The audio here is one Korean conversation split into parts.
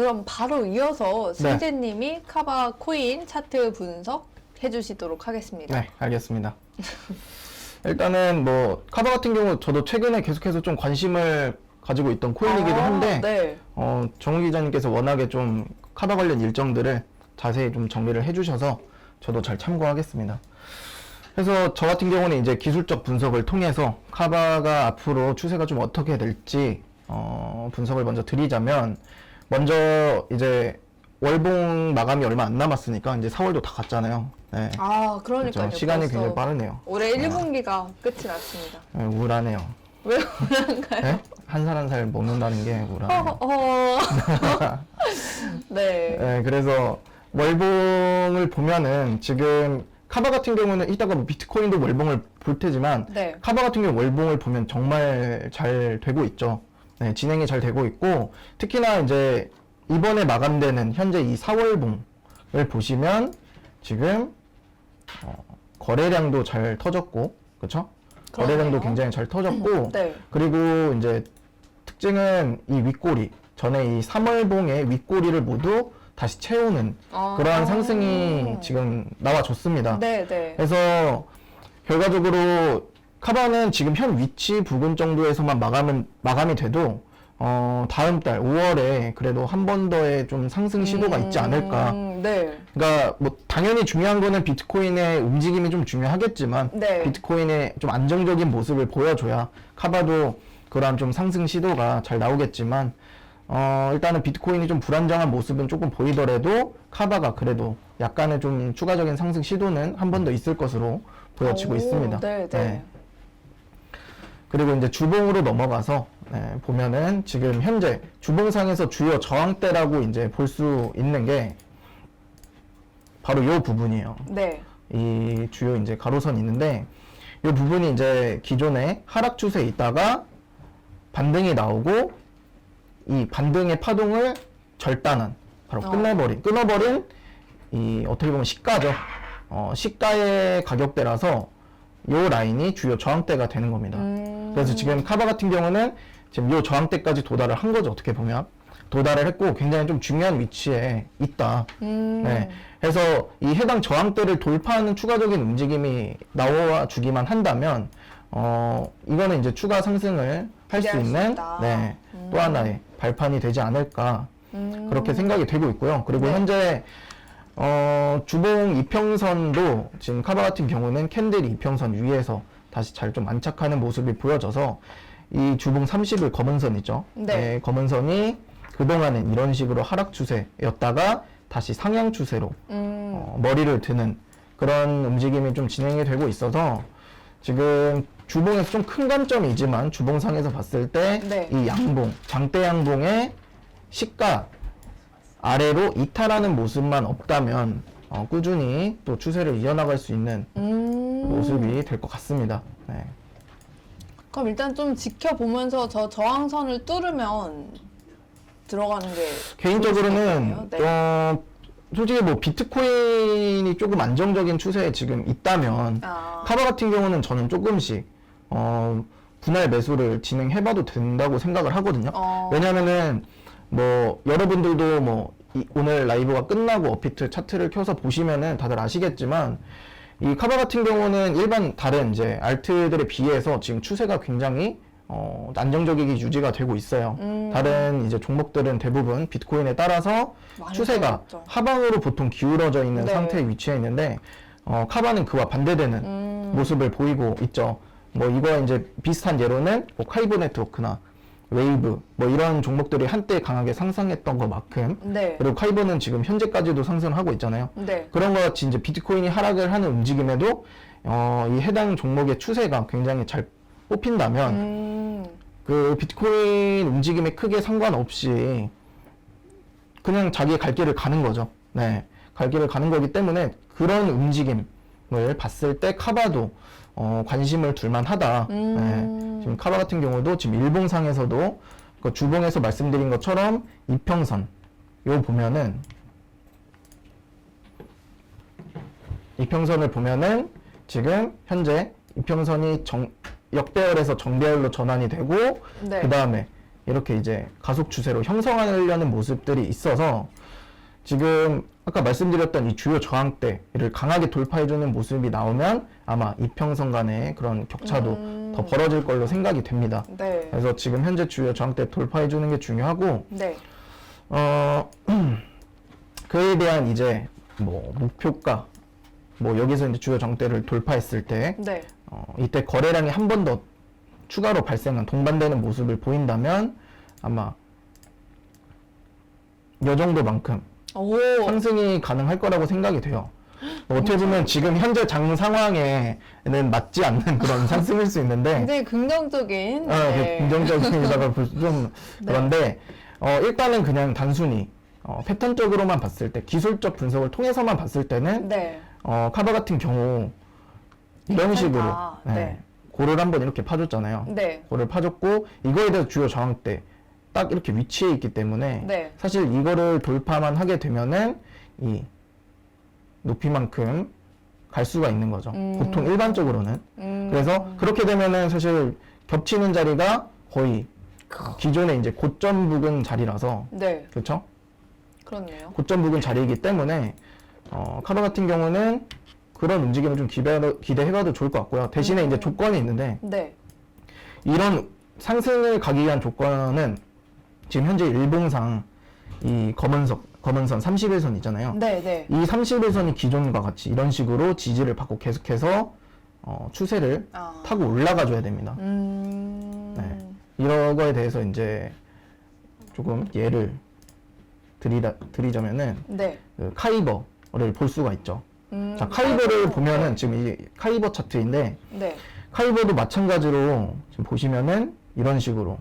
그럼 바로 이어서 네. 승재님이 카바 코인 차트 분석 해주시도록 하겠습니다. 네, 알겠습니다. 일단은 뭐 카바 같은 경우 저도 최근에 계속해서 좀 관심을 가지고 있던 코인이기도 아, 한데 네. 어, 정우 기자님께서 워낙에 좀 카바 관련 일정들을 자세히 좀 정리를 해주셔서 저도 잘 참고하겠습니다. 그래서 저 같은 경우는 이제 기술적 분석을 통해서 카바가 앞으로 추세가 좀 어떻게 될지 어, 분석을 먼저 드리자면 먼저 이제 월봉 마감이 얼마 안 남았으니까 이제 4월도 다 갔잖아요. 네. 아, 그러니까요. 그렇죠. 시간이 벌써 굉장히 빠르네요. 올해 1분기가 끝이 났습니다. 네, 우울하네요. 왜 그런가요? 네? 한살 한 살 먹는다는 게 우울하네요. 어, 어. 네. 네, 그래서 월봉을 보면은 지금 카바 같은 경우는 이따가 뭐 비트코인도 월봉을 볼 테지만 네. 카바 같은 경우 월봉을 보면 정말 잘 되고 있죠. 네, 진행이 잘 되고 있고 특히나 이제 이번에 마감되는 현재 이 4월봉을 보시면 지금 어, 거래량도 잘 터졌고 그렇죠? 거래량도. 굉장히 잘 터졌고 네. 그리고 이제 특징은 이 윗꼬리 전에 이 3월봉의 윗꼬리를 모두 다시 채우는 아. 그러한 상승이 지금 나와줬습니다. 네, 네. 그래서 결과적으로 카바는 지금 현 위치 부근 정도에서만 마감은 마감이 돼도 어 다음 달 5월에 그래도 한 번 더의 좀 상승 시도가 있지 않을까. 음, 네. 그러니까 뭐 당연히 중요한 거는 비트코인의 움직임이 좀 중요하겠지만 네. 비트코인의 좀 안정적인 모습을 보여줘야 카바도 그러한 좀 상승 시도가 잘 나오겠지만 어 일단은 비트코인이 좀 불안정한 모습은 조금 보이더라도 카바가 그래도 약간의 좀 추가적인 상승 시도는 한 번 더 있을 것으로 보여지고 오, 있습니다. 네, 네. 그리고 이제 주봉으로 넘어가서 네, 보면은 지금 현재 주봉상에서 주요 저항대라고 이제 볼 수 있는 게 바로 이 부분이에요. 네. 이 주요 이제 가로선이 있는데 이 부분이 이제 기존에 하락 추세에 있다가 반등이 나오고 이 반등의 파동을 절단한 바로 어. 끝내버린 끊어버린 이 어떻게 보면 시가죠. 어, 시가의 가격대라서 이 라인이 주요 저항대가 되는 겁니다. 음. 그래서 지금 카바 같은 경우는 지금 이 저항대까지 도달을 한 거죠. 어떻게 보면 도달을 했고 굉장히 좀 중요한 위치에 있다. 음. 네. 그래서 이 해당 저항대를 돌파하는 추가적인 움직임이 나와 주기만 한다면 어 이거는 이제 추가 상승을 할 수 기대할 수 있는 있다. 네, 음. 또 하나의 발판이 되지 않을까 음. 그렇게 생각이 되고 있고요. 그리고 네. 현재 어 주봉 이평선도 지금 카바 같은 경우는 캔들이 이평선 위에서 다시 잘 좀 안착하는 모습이 보여져서 이 주봉 30일 검은 선이죠. 네. 검은 선이 그동안은 이런 식으로 하락 추세였다가 다시 상향 추세로 음. 어, 머리를 드는 그런 움직임이 좀 진행이 되고 있어서 지금 주봉에서 좀 큰 관점이지만 주봉상에서 봤을 때이 네. 양봉, 장대 양봉의 시가 아래로 이탈하는 모습만 없다면 어, 꾸준히 또 추세를 이어나갈 수 있는 음. 모습이 될 것 같습니다. 네. 그럼 일단 좀 지켜보면서 저 저항선을 뚫으면 들어가는 게 개인적으로는 같아요. 어, 솔직히 뭐 비트코인이 조금 안정적인 추세에 지금 있다면 아. 카바 같은 경우는 저는 조금씩 어, 분할 매수를 진행해봐도 된다고 생각을 하거든요. 어. 왜냐면은 뭐 여러분들도 뭐 이- 오늘 라이브가 끝나고 어피트 차트를 켜서 보시면은 다들 아시겠지만 이 카바 같은 경우는 일반 다른 이제 알트들에 비해서 지금 추세가 굉장히 어, 안정적이게 유지가 되고 있어요. 음. 다른 이제 종목들은 대부분 비트코인에 따라서 추세가 떨어졌죠. 하방으로 보통 기울어져 있는 네. 상태에 위치해 있는데 어, 카바는 그와 반대되는 음. 모습을 보이고 있죠. 뭐 이거 이제 비슷한 예로는 뭐 카이브 네트워크나 웨이브 뭐 이런 종목들이 한때 강하게 상승했던 것만큼 네. 그리고 카이브는 지금 현재까지도 상승을 하고 있잖아요. 네. 그런 것 같이 이제 비트코인이 하락을 하는 움직임에도 어, 이 해당 종목의 추세가 굉장히 잘 뽑힌다면 음. 그 비트코인 움직임에 크게 상관없이 그냥 자기의 갈 길을 가는 거죠. 네. 갈 길을 가는 거기 때문에 그런 움직임 을 봤을 때 카바도 어, 관심을 둘만 하다. 음. 네. 지금 카바 같은 경우도 지금 일봉상에서도 그 주봉에서 말씀드린 것처럼 이평선 요 보면은 이평선을 보면은 지금 현재 이평선이 정, 역배열에서 정배열로 전환이 되고 네. 그 다음에 이렇게 이제 가속 추세로 형성하려는 모습들이 있어서 지금 아까 말씀드렸던 이 주요 저항대를 강하게 돌파해주는 모습이 나오면 아마 이평선 간의 그런 격차도 음. 더 벌어질 걸로 생각이 됩니다. 네. 그래서 지금 현재 주요 저항대 돌파해주는 게 중요하고 네. 어 그에 대한 이제 뭐 목표가 뭐 여기서 이제 주요 정대를 돌파했을 때 네. 어, 이때 거래량이 한 번 더 추가로 발생한 동반되는 모습을 보인다면 아마 이 정도만큼 오. 상승이 가능할 거라고 생각이 돼요. 뭐 어떻게 보면 지금 현재 장 상황에는 맞지 않는 그런 상승일 수 있는데 굉장히 긍정적인. 어, 네. 긍정적이다가 좀 네. 그런데 어, 일단은 그냥 단순히 어, 패턴적으로만 봤을 때 기술적 분석을 통해서만 봤을 때는 네. 어, 카바 같은 경우 이런 괜찮다. 식으로 네. 네. 고를 한번 이렇게 파줬잖아요. 네. 고를 파줬고 이거에 대해서 주요 저항대 딱 이렇게 위치해 있기 때문에 네. 사실 이거를 돌파만 하게 되면은 이 높이만큼 갈 수가 있는 거죠. 음. 보통 일반적으로는 음. 그래서 그렇게 되면은 사실 겹치는 자리가 거의 기존의 이제 고점 부근 자리라서 네. 그렇죠? 그렇네요. 고점 부근 자리이기 때문에 어, 카바 같은 경우는 그런 움직임을 좀 기대, 기대해봐도 좋을 것 같고요. 대신에 음. 이제 조건이 있는데 네. 이런 상승을 가기 위한 조건은 지금 현재 일봉상 이 검은석, 검은선 31선 있잖아요. 네. 네. 이 31선이 기존과 같이 이런 식으로 지지를 받고 계속해서 어, 추세를 아. 타고 올라가 줘야 됩니다. 음. 네. 이런 거에 대해서 이제 조금 예를 드리다, 드리자면은 네. 그 카이버를 볼 수가 있죠. 음. 자, 카이버를 네. 보면은 지금 이 카이버 차트인데 네. 카이버도 마찬가지로 지금 보시면은 이런 식으로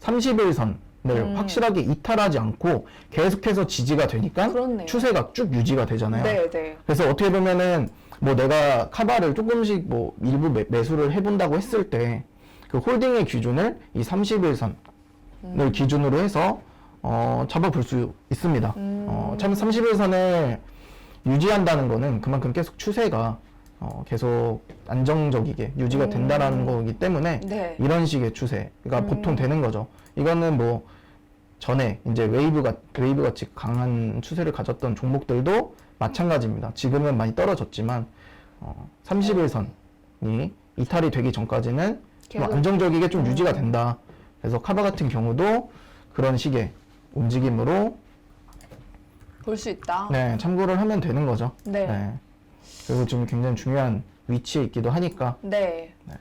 31선 을 음. 확실하게 이탈하지 않고 계속해서 지지가 되니까 그렇네요. 추세가 쭉 유지가 되잖아요. 네. 네. 그래서 어떻게 보면은 뭐 내가 카바를 조금씩 뭐 일부 매, 매수를 해본다고 했을 때 그 홀딩의 기준을 이 31선을 음. 기준으로 해서 어, 잡아볼 수 있습니다. 음. 어, 참 31선을 유지한다는 거는 그만큼 계속 추세가 어, 계속 안정적이게 유지가 된다라는 거기 때문에 음. 네. 이런 식의 추세가 음. 보통 되는 거죠. 이거는 뭐 전에 이제 웨이브가 웨이브 같이 강한 추세를 가졌던 종목들도 마찬가지입니다. 지금은 많이 떨어졌지만 어, 31선이 이탈이 되기 전까지는 좀 계속. 안정적이게 좀 음. 유지가 된다. 그래서 카바 같은 경우도 그런 식의 움직임으로 볼 수 있다. 네, 참고를 하면 되는 거죠. 네. 그리고 지금 굉장히 중요한 위치에 있기도 하니까 네. 네.